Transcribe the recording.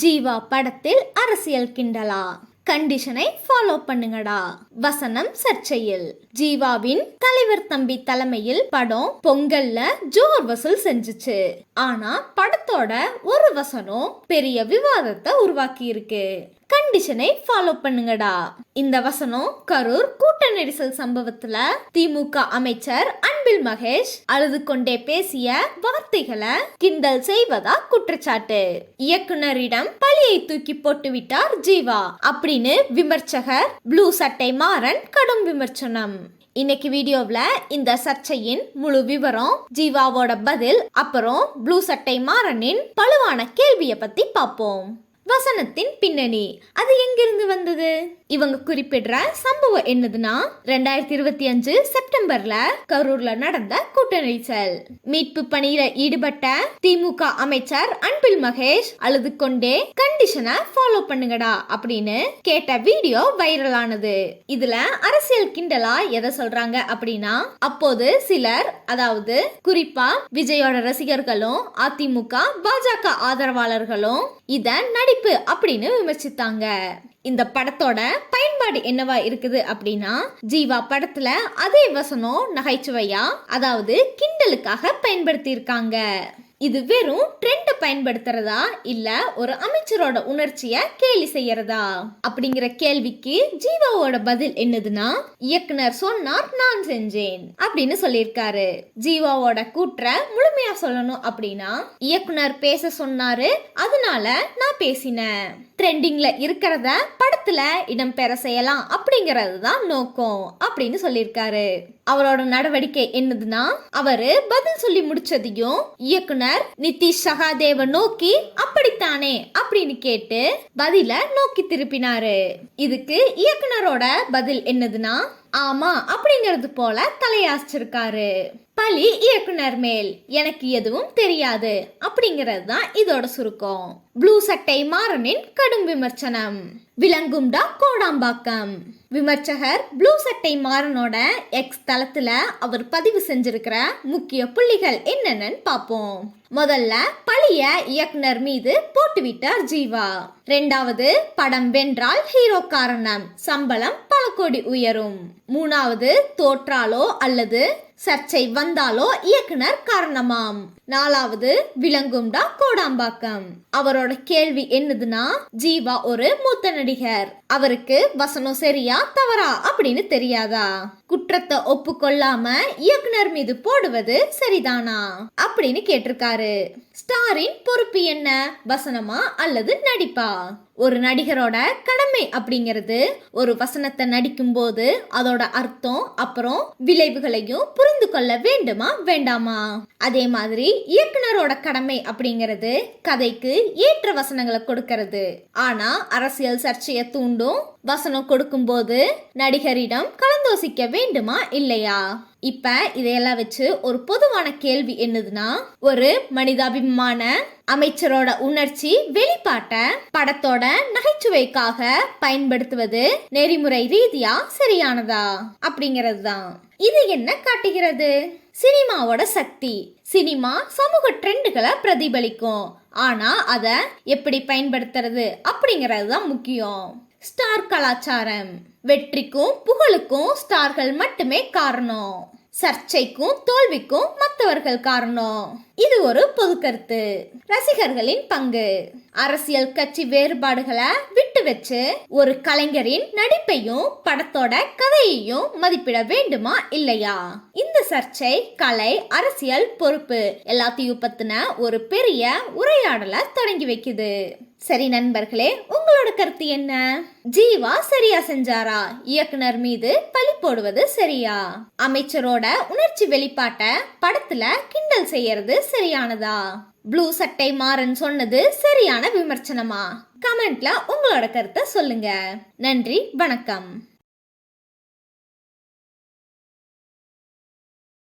ஜீவா படத்தில் அரசியல் கிண்டலா? கண்டிஷனை ஃபாலோ பண்ணுங்கடா. வசனம் சர்ச்சையில். ஜீவாவின் தலைவர் தம்பி தலைமையில் படம் பொங்கல்ல ஜோர் வசூல் செஞ்சுச்சு. ஆனா படத்தோட ஒரு வசனம் பெரிய விவாதத்தை உருவாக்கி இருக்கு கண்டிஷனை ஃபாலோ பண்ணுங்கடா. இந்த வசனம் கரூர் கூட்ட நெரிசல் சம்பவத்துல திமுக அமைச்சர் அன்பில் மகேஷ் அழுது கொண்டே பேசிய வார்த்தைகளை கிண்டல் செய்வதா குற்றச்சாட்டு. இயக்குனரிடம் பழியை தூக்கி போட்டு விட்டார் ஜீவா. அப்படின்னு விமர்சகர் ப்ளூ சட்டை மாறன் கடும் விமர்சனம். இன்னைக்கு வீடியோவில் இந்த சர்ச்சையின் முழு விவரம் ஜீவாவோட பதில் அப்புறம் ப்ளூ சட்டை மாறனின் பழுவான கேள்வியை பத்தி பார்ப்போம். வசனத்தின் பின்னணி. அது எங்கிருந்து வந்தது? இவங்க குறிப்பிடுற சம்பவம் என்னதுன்னா ரெண்டாயிரத்தி இருபத்தி அஞ்சு செப்டம்பர்ல கரூர்ல நடந்த கூட்ட நெரிசல் மீட்பு பணியில ஈடுபட்ட திமுக அமைச்சர் அன்பில் மகேஷ் அழுது கொண்டே கண்டிஷனை ஃபாலோ பண்ணுங்கடா அப்படின்னு கேட்ட வீடியோ வைரலானது. இதுல அரசியல் கிண்டலா எதை சொல்றாங்க அப்படின்னா அப்போது சிலர் அதாவது குறிப்பா விஜயோட ரசிகர்களும் அதிமுக பாஜக ஆதரவாளர்களும் இத நடிப்பு அப்படின்னு விமர்சித்தாங்க. இந்த படத்தோட பயன்பாடு என்னவா இருக்குது அப்படின்னா ஜீவா படத்துல அதே வசனம் நகைச்சுவையா அதாவது கிண்டலுக்காக பயன்படுத்தி இருக்காங்க இது வெறும் ட்ரெண்ட் பயன்படுத்துறதா இல்ல ஒரு அமைச்சரோட உணர்ச்சிய கேலி செய்யறதா? அப்படிங்கிற கேள்விக்கு ஜீவாவோட பதில் என்னதுன்னா இயக்குனர் சொன்னார் நான் செஞ்சேன் அப்படின்னு சொல்லியிருக்காரு. ஜீவாவோட கூற்ற முழுமையா சொல்லணும் அப்படின்னா இயக்குனர் பேச சொன்னாரு அதனால நான் பேசினேன். ட்ரெண்டிங்ல இருக்கிறத படத்துல இடம்பெற செய்யலாம் அப்படிங்கிறது தான் நோக்கம் அப்படின்னு சொல்லியிருக்காரு. அவரோட நடவடிக்கை என்னதுன்னா அவரு பதில் சொல்லி முடிச்சதையும் இயக்குனர் நிதிஷ் சகாதேவ நோக்கி அப்படித்தானே? அப்படின்னு கேட்டு பதில நோக்கி திருப்பினாரு. இதுக்கு இயக்குனரோட பதில் என்னதுன்னா ஆமா அப்படிங்கிறது போல தலையாசிச்சிருக்காரு. பழி இயக்குனர் மேல் எனக்கு எதுவும் தெரியாது அப்படிங்கிறது தான் இதோட சுருக்கம். ப்ளூ சட்டை மாறனின் கடும் விமர்சனம். விளங்கும்டா கோடாம்பாக்கம். விமர்சகர் ப்ளூ சட்டை மாறனோட எக்ஸ் தளத்துல அவர் பதிவு செஞ்சிருக்கிற முக்கிய புள்ளிகள் என்னென்னு பார்ப்போம் முதல்ல பழிய இயக்குனர் மீது போட்டுவிட்டார் ஜீவா. ரெண்டாவது படம் வென்றால் ஹீரோ காரணம் சம்பளம் பல கோடி உயரும். மூணாவது தோற்றாலோ அல்லது சர்ச்சை வந்தாலோ இயக்குனர் காரணமாம். நாலாவது விளங்கும்டா கோடாம்பாக்கம். அவரோட கேள்வி என்னதுன்னா ஜீவா ஒரு மூத்த நடிகர். அவருக்கு வசனம் சரியா தவறா அப்படின்னு தெரியாதா? குற்றத்தை ஒப்புக்கொள்ளாம இயக்குனர் மீது போடுவது சரிதானா? அப்படின்னு கேட்டிருக்காரு. ஸ்டாரின் பொறுப்பு என்ன? வசனமா அல்லது நடிப்பா? ஒரு நடிகரோட கடமை அப்படிங்கிறது. ஒரு வசனத்தை நடிக்கும் போது அதோட அர்த்தம் அப்புறம் விளைவுகளையும் புரிந்து கொள்ள வேண்டுமா வேண்டாமா? அதே மாதிரி இயக்குனரோட கடமை அப்படிங்கிறது கதைக்கு ஏற்ற வசனங்களை கொடுக்கறது. ஆனா அரசியல் சர்ச்சையை தூண்டும் வசனம் கொடுக்கும்போது நடிகரிடம் கலந்தோசிக்க வேண்டுமா இல்லையா? இப்ப இதையெல்லாம் வச்சு ஒரு பொதுவான கேள்வி என்னதுன்னா ஒரு மனிதாபிமான அமைச்சரோட உணர்ச்சி வெளிப்பாட்ட படத்தோட நகைச்சுவைக்காக பயன்படுத்துவது நெறிமுறை ரீதியா சரியானதா அப்படிங்கிறது தான் இது என்ன காட்டுகிறது? சினிமாவோட சக்தி. சினிமா சமூக ட்ரெண்டுகளை பிரதிபலிக்கும். ஆனா அத எப்படி பயன்படுத்துறது அப்படிங்கிறது தான் முக்கியம். ஸ்டார் கலாச்சாரம். வெற்றிக்கும் புகழுக்கும் ஸ்டார்கள் மட்டுமே காரணம். சர்ச்சைக்கும் தோல்விக்கும் மற்றவர்கள் காரணம். இது ஒரு பொது கருத்து. ரசிகர்களின் பங்கு. அரசியல் கட்சி வேறுபாடுகளை விட்டு வச்சு ஒரு கலைஞரின் நடிப்பையும் படத்தோட கதையையும் மதிப்பிட வேண்டுமா இல்லையா? இந்த சர்ச்சை கலை அரசியல் பொறுப்பு எல்லாத்தையும் பத்தின ஒரு பெரிய உரையாடலை தொடங்கி வைக்குது. சரி நண்பர்களே உங்களோட கருத்து என்ன? ஜீவா சரியா செஞ்சாரா? இயக்குனர் மீது பழி போடுவது சரியா? அமைச்சரோட உணர்ச்சி வெளிப்பாட்ட படத்துல கிண்டல் செய்யறது சரியானதா? ப்ளூ சட்டை மாறன் சொன்னது சரியான விமர்சனமா? கமெண்ட்ல உங்களோட கருத்தை சொல்லுங்க. நன்றி வணக்கம்.